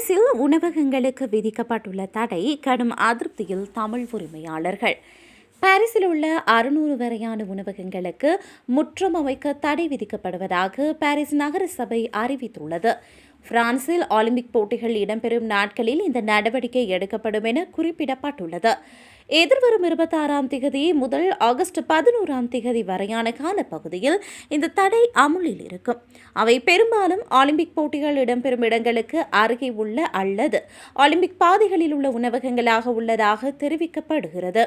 பாரிஸில் உணவகங்களுக்கு விதிக்கப்பட்டுள்ள தடை கடும் அதிருப்தியில் தமிழ் உரிமையாளர்கள். பாரிஸில் உள்ள அறுநூறு வரையான உணவகங்களுக்கு முற்றம் அமைக்க தடை விதிக்கப்படுவதாக பாரிஸ் நகர சபை அறிவித்துள்ளது. பிரான்சில் ஒலிம்பிக் போட்டிகள் இடம்பெறும் நாட்களில் இந்த நடவடிக்கை எடுக்கப்படும் என குறிப்பிடப்பட்டுள்ளது. எதிர்வரும் இருபத்தாறாம் திகதி முதல் ஆகஸ்ட் பதினோராம் திகதி வரையான காலப்பகுதியில் இந்த தடை அமுலில் இருக்கும். அவை பெரும்பாலும் ஒலிம்பிக் போட்டிகள் இடம்பெறும் இடங்களுக்கு அருகே உள்ள அல்லது ஒலிம்பிக் பாதைகளில் உள்ள உணவகங்களாக உள்ளதாக தெரிவிக்கப்படுகிறது.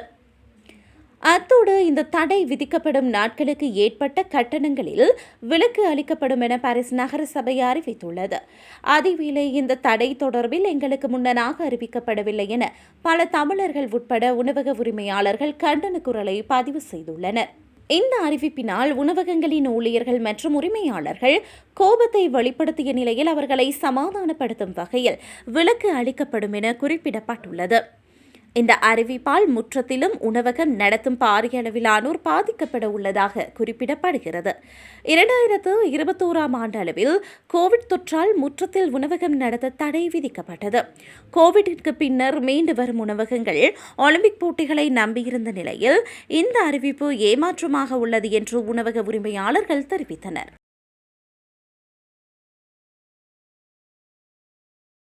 அத்தோடு இந்த தடை விதிக்கப்படும் நாட்களுக்கு ஏற்பட்ட கட்டணங்களில் விலக்கு அளிக்கப்படும் என பாரிஸ் நகர சபை அறிவித்துள்ளது. அதேவேளை இந்த தடை தொடர்பில் எங்களுக்கு முன்னதாக அறிவிக்கப்படவில்லை என பல தமிழர்கள் உட்பட உணவக உரிமையாளர்கள் கண்டன குரலை பதிவு செய்துள்ளனர். இந்த அறிவிப்பினால் உணவகங்களின் ஊழியர்கள் மற்றும் உரிமையாளர்கள் கோபத்தை வெளிப்படுத்திய நிலையில் அவர்களை சமாதானப்படுத்தும் வகையில் விலக்கு அளிக்கப்படும் என குறிப்பிடப்பட்டுள்ளது. இந்த அறிவிப்பால் முற்றத்திலும் உணவகம் நடத்தும் பாரிய அளவிலானோர் பாதிக்கப்பட உள்ளதாக குறிப்பிடப்படுகிறது. இரண்டாயிரத்து இருபத்தோராம் ஆண்டு அளவில் கோவிட் தொற்றால் முற்றத்தில் உணவகம் நடத்த தடை விதிக்கப்பட்டது. கோவிட்டிற்கு பின்னர் மீண்டு வரும் உணவகங்கள் ஒலிம்பிக் போட்டிகளை நம்பியிருந்த நிலையில் இந்த அறிவிப்பு ஏமாற்றமாக உள்ளது என்று உணவக உரிமையாளர்கள் தெரிவித்தனர்.